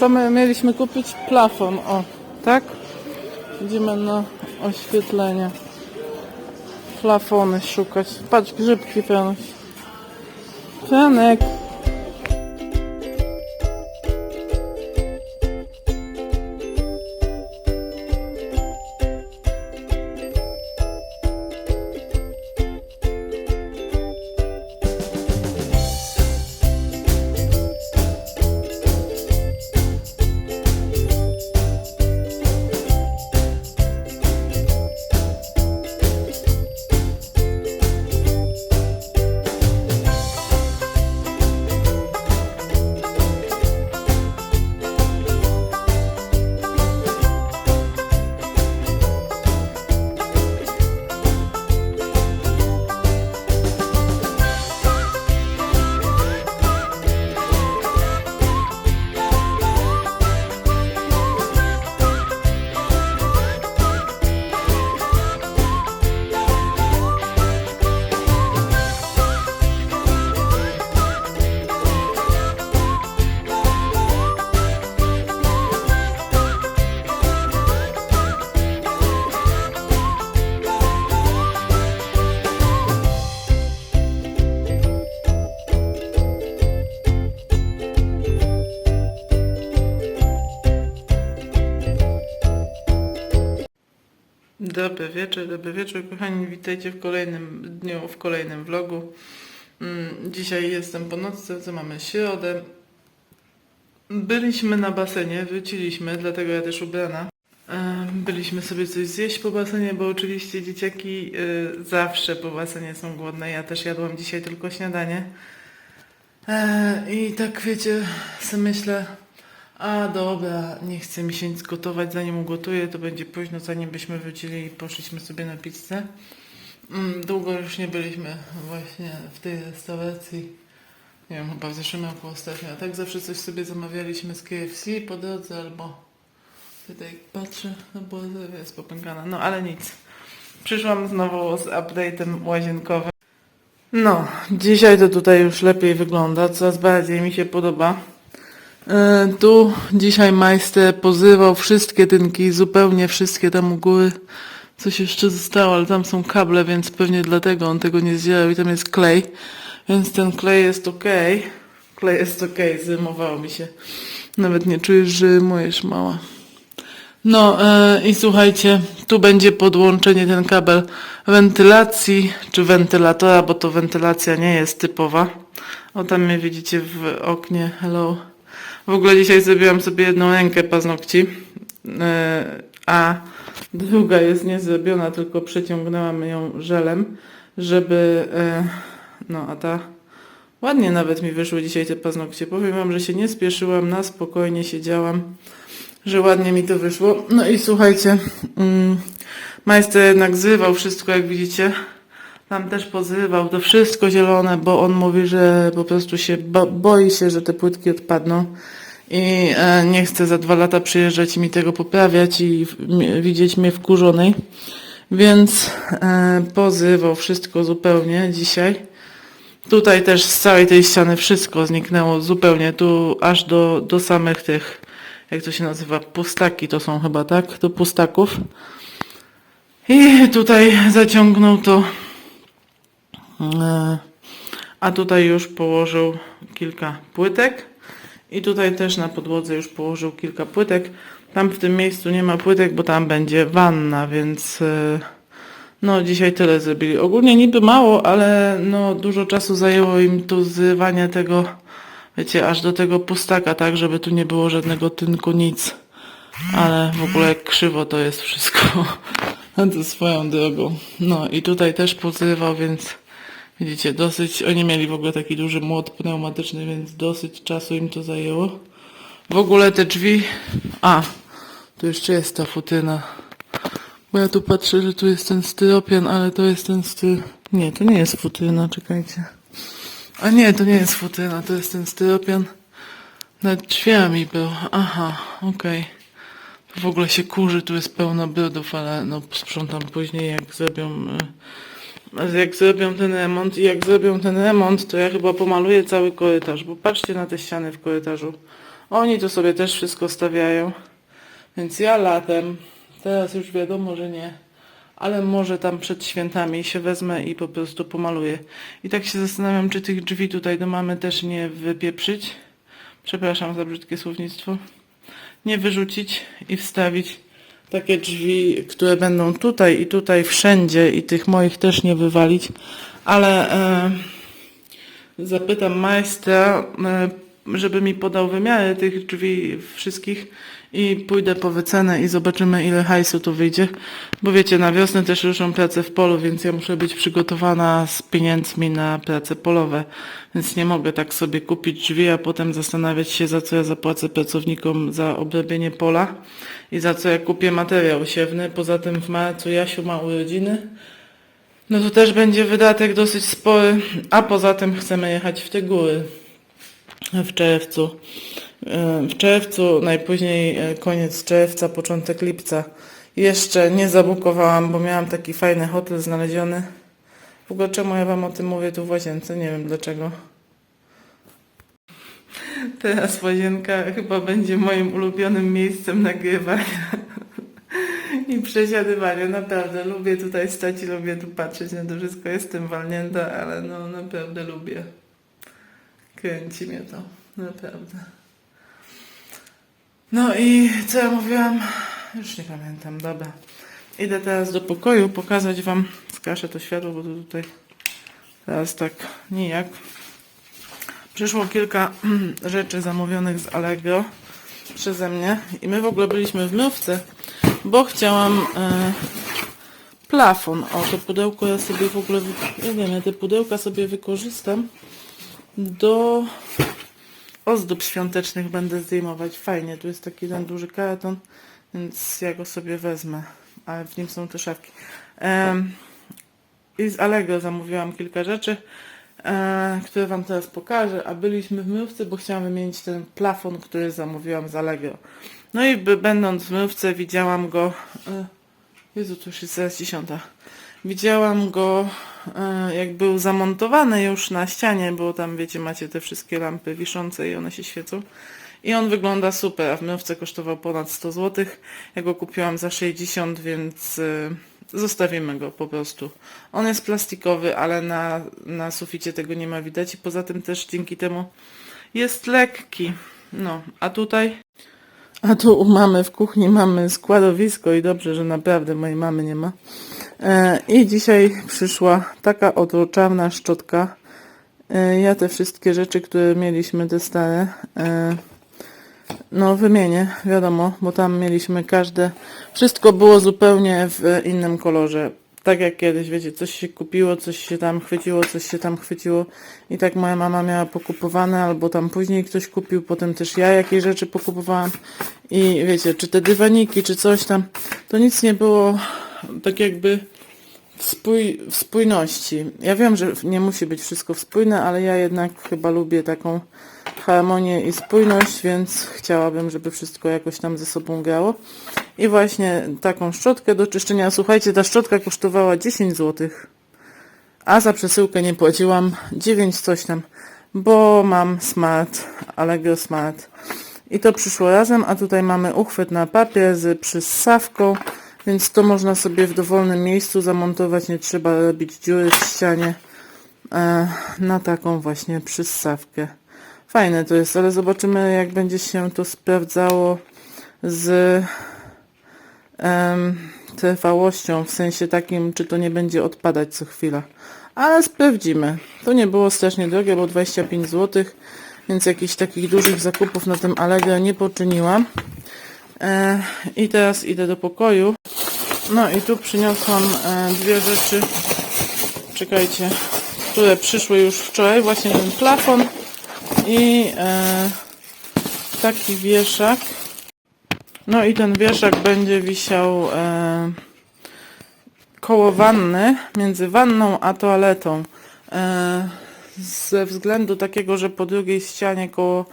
Co my mieliśmy kupić? Plafon, o, tak? Idziemy na oświetlenie. Plafony szukać. Patrz, grzybki pełność. Franek. Dobry wieczór, dobry wieczór kochani, witajcie w kolejnym dniu, w kolejnym vlogu. Mm, Dzisiaj jestem po nocce, co mamy środę. Byliśmy na basenie, wróciliśmy, dlatego ja też ubrana. Byliśmy sobie coś zjeść po basenie, bo oczywiście dzieciaki y, zawsze po basenie są głodne. Ja też jadłam dzisiaj tylko śniadanie. E, I tak wiecie, sobie myślę, a dobra, nie chce mi się nic gotować, zanim ugotuję, to będzie późno, zanim byśmy wrócili i poszliśmy sobie na pizzę. Mm, Długo już nie byliśmy właśnie w tej restauracji. Nie wiem, chyba w zeszłym roku ostatnio. A tak zawsze coś sobie zamawialiśmy z KFC po drodze albo tutaj patrzę, no bo jest popękana. No ale nic. Przyszłam znowu z update'em łazienkowym. No, dzisiaj to tutaj już lepiej wygląda, coraz bardziej mi się podoba. E, Tu dzisiaj majster pozywał wszystkie tynki, zupełnie wszystkie tam u góry. Coś jeszcze zostało, ale tam są kable, więc pewnie dlatego on tego nie zdzierał i tam jest klej. Więc ten klej jest ok. Klej jest ok, zrymowało mi się. Nawet nie czujesz, że rymujesz mała. No e, i słuchajcie, tu będzie podłączenie ten kabel wentylacji czy wentylatora, bo to wentylacja nie jest typowa. O tam mnie widzicie w oknie. Hello. W ogóle dzisiaj zrobiłam sobie jedną rękę paznokci, e, a druga jest nie zrobiona, tylko przeciągnęłam ją żelem, żeby, e, no a ta, ładnie nawet mi wyszły dzisiaj te paznokcie. Powiem wam, że się nie spieszyłam, na spokojnie siedziałam, że ładnie mi to wyszło. No i słuchajcie, mm, majster jednak zrywał wszystko, jak widzicie. Tam też pozrywał to wszystko zielone, bo on mówi, że po prostu się bo, boi się, że te płytki odpadną i e, nie chce za dwa lata przyjeżdżać i mi tego poprawiać i widzieć mnie wkurzonej. Więc e, pozrywał wszystko zupełnie dzisiaj. Tutaj też z całej tej ściany wszystko zniknęło zupełnie, tu aż do, do samych tych, jak to się nazywa, pustaki to są chyba, tak? Do pustaków. I tutaj zaciągnął to A tutaj już położył kilka płytek. I tutaj też na podłodze już położył kilka płytek. Tam w tym miejscu nie ma płytek, bo tam będzie wanna, więc e, no dzisiaj tyle zrobili. Ogólnie niby mało, ale no dużo czasu zajęło im tu zrywanie tego, wiecie, aż do tego pustaka, tak, żeby tu nie było żadnego tynku, nic. Ale w ogóle krzywo to jest wszystko. To swoją drogą. No i tutaj też pozrywał, więc widzicie, dosyć, oni mieli w ogóle taki duży młot pneumatyczny, więc dosyć czasu im to zajęło. W ogóle te drzwi, a, tu jeszcze jest ta futyna. Bo ja tu patrzę, że tu jest ten styropian, ale to jest ten styr... Nie, to nie jest futyna, czekajcie. A nie, to nie jest futyna, to jest ten styropian nad drzwiami był. Aha, okej. Tu w ogóle się kurzy, tu jest pełno brudów, ale no sprzątam później jak zrobią y, jak zrobią ten remont i jak zrobią ten remont, to ja chyba pomaluję cały korytarz, bo patrzcie na te ściany w korytarzu. Oni to sobie też wszystko stawiają. Więc ja latem, teraz już wiadomo, że nie, ale może tam przed świętami się wezmę i po prostu pomaluję. I tak się zastanawiam, czy tych drzwi tutaj do mamy też nie wypieprzyć. Przepraszam za brzydkie słownictwo. Nie wyrzucić i wstawić takie drzwi, które będą tutaj i tutaj wszędzie i tych moich też nie wywalić, ale e, zapytam majstra, e, żeby mi podał wymiary tych drzwi wszystkich i pójdę po wycenę i zobaczymy ile hajsu to wyjdzie, bo wiecie, na wiosnę też ruszą prace w polu, więc ja muszę być przygotowana z pieniędzmi na prace polowe, więc nie mogę tak sobie kupić drzwi, a potem zastanawiać się za co ja zapłacę pracownikom za obrabienie pola i za co ja kupię materiał siewny. Poza tym w marcu Jasiu ma urodziny, no to też będzie wydatek dosyć spory, a poza tym chcemy jechać w te góry w czerwcu. E, W czerwcu, najpóźniej e, koniec czerwca, początek lipca. Jeszcze nie zabukowałam, bo miałam taki fajny hotel znaleziony. W ogóle czemu ja wam o tym mówię tu w łazience? Nie wiem dlaczego. Teraz łazienka chyba będzie moim ulubionym miejscem nagrywania i przesiadywania. Naprawdę lubię tutaj stać i lubię tu patrzeć na to wszystko. Jestem walnięta, ale no naprawdę lubię. Kręci mnie to, naprawdę. No i co ja mówiłam? Już nie pamiętam, dobra. Idę teraz do pokoju pokazać wam, skaszę to światło, bo to tutaj teraz tak nijak. Przyszło kilka rzeczy zamówionych z Allegro przeze mnie i my w ogóle byliśmy w myłówce, bo chciałam e, plafon. O, to pudełko ja sobie w ogóle, ja wiem, ja te pudełka sobie wykorzystam do ozdób świątecznych będę zdejmować. Fajnie, tu jest taki ten duży karton, więc ja go sobie wezmę, ale w nim są te szafki. Em, I z Allegro zamówiłam kilka rzeczy, e, które wam teraz pokażę, a byliśmy w myłówce, bo chciałam wymienić ten plafon, który zamówiłam z Allegro. No i by, będąc w myłówce widziałam go... E, Jezu, to już jest zaraz dziesiąta. Widziałam go, e, jak był zamontowany już na ścianie, bo tam, wiecie, macie te wszystkie lampy wiszące i one się świecą. I on wygląda super, a w myłówce kosztował ponad 100 zł. Ja go kupiłam za 60, więc e, zostawimy go po prostu. On jest plastikowy, ale na, na suficie tego nie ma widać i poza tym też dzięki temu jest lekki. No, a tutaj a tu u mamy w kuchni mamy składowisko i dobrze, że naprawdę mojej mamy nie ma. E, I dzisiaj przyszła taka oto czarna szczotka. E, ja te wszystkie rzeczy, które mieliśmy, te stare, e, no wymienię, wiadomo, bo tam mieliśmy każde, wszystko było zupełnie w innym kolorze. Tak jak kiedyś, wiecie, coś się kupiło, coś się tam chwyciło, coś się tam chwyciło i tak moja mama miała pokupowane, albo tam później ktoś kupił, potem też ja jakieś rzeczy pokupowałam i wiecie, czy te dywaniki, czy coś tam, to nic nie było tak jakby w, spój, w spójności. Ja wiem, że nie musi być wszystko spójne, ale ja jednak chyba lubię taką harmonię i spójność, więc chciałabym, żeby wszystko jakoś tam ze sobą grało. I właśnie taką szczotkę do czyszczenia. Słuchajcie, ta szczotka kosztowała 10 zł, a za przesyłkę nie płaciłam 9 coś tam, bo mam smart, Allegro Smart. I to przyszło razem, a tutaj mamy uchwyt na papier z przyssawką, więc to można sobie w dowolnym miejscu zamontować, nie trzeba robić dziury w ścianie e, na taką właśnie przyssawkę. Fajne to jest, ale zobaczymy jak będzie się to sprawdzało z trwałością, w sensie takim, czy to nie będzie odpadać co chwila. Ale sprawdzimy. To nie było strasznie drogie, bo 25 zł, więc jakichś takich dużych zakupów na tym Allegro nie poczyniłam. E, I teraz idę do pokoju. No i tu przyniosłam e, dwie rzeczy. Czekajcie, które przyszły już wczoraj. Właśnie ten plafon i e, taki wieszak. No i ten wieszak będzie wisiał e, koło wanny, między wanną a toaletą. Ze względu takiego, że po drugiej ścianie koło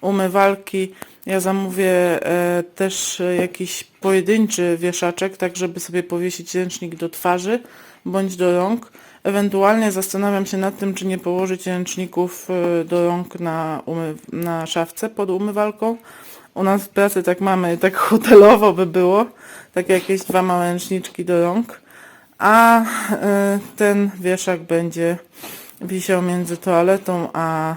umywalki ja zamówię e, też e, jakiś pojedynczy wieszaczek, tak żeby sobie powiesić ręcznik do twarzy bądź do rąk. Ewentualnie zastanawiam się nad tym, czy nie położyć ręczników y, do rąk na, na szafce pod umywalką. U nas w pracy tak mamy, tak hotelowo by było, tak jakieś dwa małe ręczniczki do rąk. A y, ten wieszak będzie wisiał między toaletą a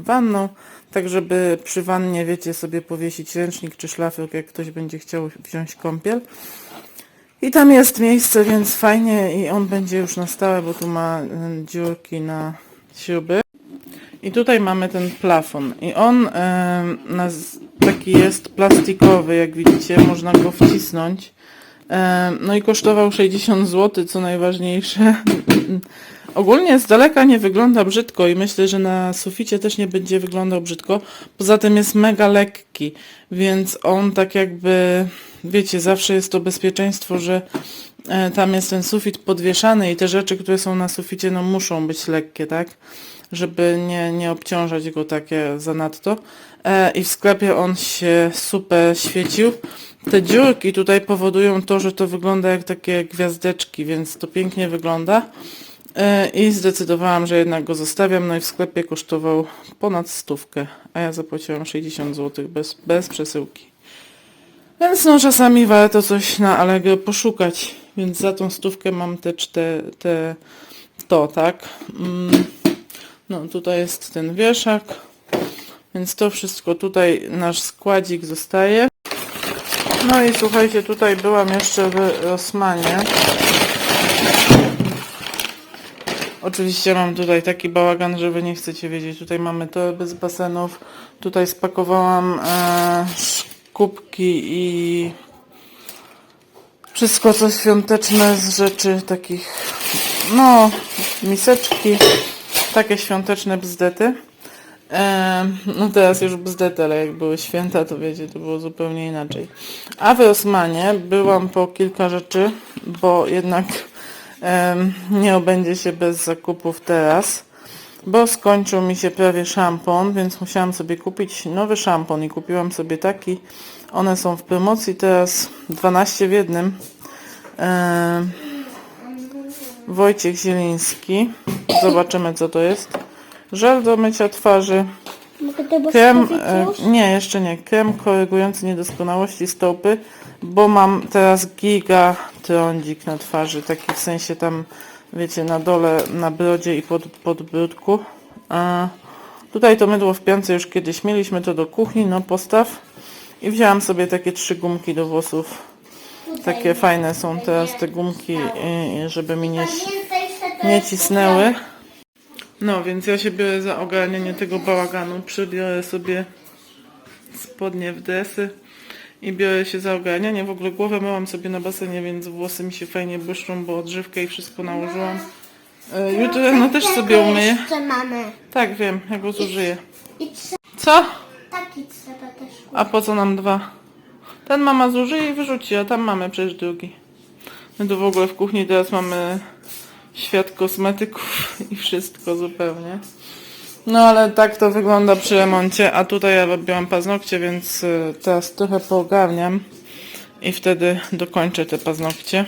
wanną, tak żeby przy wannie, wiecie, sobie powiesić ręcznik czy szlafrok, jak ktoś będzie chciał wziąć kąpiel. I tam jest miejsce, więc fajnie i on będzie już na stałe, bo tu ma y, dziurki na śruby. I tutaj mamy ten plafon i on y, taki jest plastikowy, jak widzicie, można go wcisnąć. E, No i kosztował 60 zł, co najważniejsze. Ogólnie z daleka nie wygląda brzydko i myślę, że na suficie też nie będzie wyglądał brzydko. Poza tym jest mega lekki, więc on tak jakby, wiecie, zawsze jest to bezpieczeństwo, że e, tam jest ten sufit podwieszany i te rzeczy, które są na suficie, no muszą być lekkie, tak? Żeby nie, nie obciążać go takie zanadto. E, I w sklepie on się super świecił. Te dziurki tutaj powodują to, że to wygląda jak takie gwiazdeczki, więc to pięknie wygląda. E, I zdecydowałam, że jednak go zostawiam. No i w sklepie kosztował ponad stówkę, a ja zapłaciłam 60 zł bez, bez przesyłki. Więc no czasami warto coś na Allegro poszukać. Więc za tą stówkę mam te cztery, te, to, tak. Mm. No tutaj jest ten wieszak. Więc to wszystko tutaj, nasz składzik zostaje. No i słuchajcie, tutaj byłam jeszcze w Rosmanie. Oczywiście mam tutaj taki bałagan, że wy nie chcecie wiedzieć. Tutaj mamy torby z basenów. Tutaj spakowałam e, kubki i wszystko co świąteczne z rzeczy takich, no, miseczki, takie świąteczne bzdety. E, no teraz już bzdety, ale jak były święta, to wiecie, to było zupełnie inaczej. A w Osmanie byłam po kilka rzeczy, bo jednak nie obędzie się bez zakupów teraz, bo skończył mi się prawie szampon, więc musiałam sobie kupić nowy szampon i kupiłam sobie taki. One są w promocji teraz 12 w jednym. Wojciech Zieliński. Zobaczymy co to jest. Żel do mycia twarzy. To Krem, e, już? nie, jeszcze nie. Krem korygujący niedoskonałości stopy, bo mam teraz giga trądzik na twarzy, taki w sensie tam, wiecie, na dole, na brodzie i pod, pod brudku. A tutaj to mydło w piance już kiedyś mieliśmy to do kuchni, no postaw. I wzięłam sobie takie trzy gumki do włosów. Takie fajne są teraz te gumki, i- i żeby mi nie, nie cisnęły. No, więc ja się biorę za ogarnianie tego bałaganu. Przybiorę sobie spodnie w dresy i biorę się za ogarnianie. W ogóle głowę myłam sobie na basenie, więc włosy mi się fajnie błyszczą, bo odżywkę i wszystko nałożyłam. E, Jutro no też sobie umyję. jeszcze mamy. Tak, wiem, ja go zużyję. I trze- Co? taki trzeba też. A po co nam dwa? Ten mama zużyje i wyrzuci, a tam mamy przecież drugi. My tu w ogóle w kuchni teraz mamy świat kosmetyków i wszystko zupełnie. No ale tak to wygląda przy remoncie, a tutaj ja robiłam paznokcie, więc y, teraz trochę poogarniam i wtedy dokończę te paznokcie.